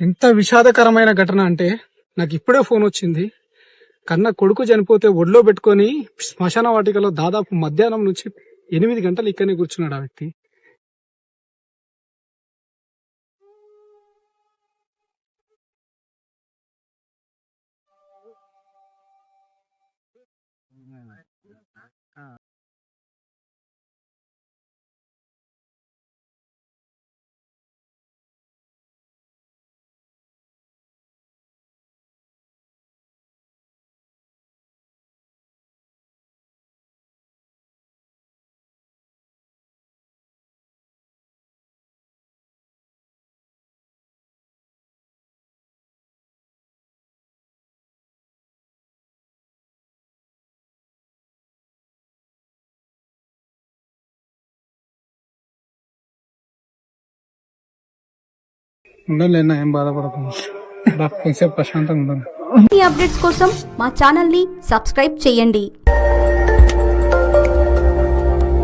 ఎంత విషాదకరమైన ఘటన అంటే నాకు ఇప్పుడే ఫోన్ వచ్చింది. కన్న కొడుకు చనిపోతే ఒడిలో పెట్టుకొని శ్మశాన వాటికలో దాదాపు మధ్యాహ్నం నుంచి ఎనిమిది గంటలు ఇక్కడనే కూర్చున్నాడు ఆ వ్యక్తి. ఉండలేనా ఏం బాధపడకుండా కొంచెం ప్రశాంతంగా ఉండాలి ఈ అప్డేట్స్ కోసం మా ఛానల్ని సబ్స్క్రైబ్ చేయండి.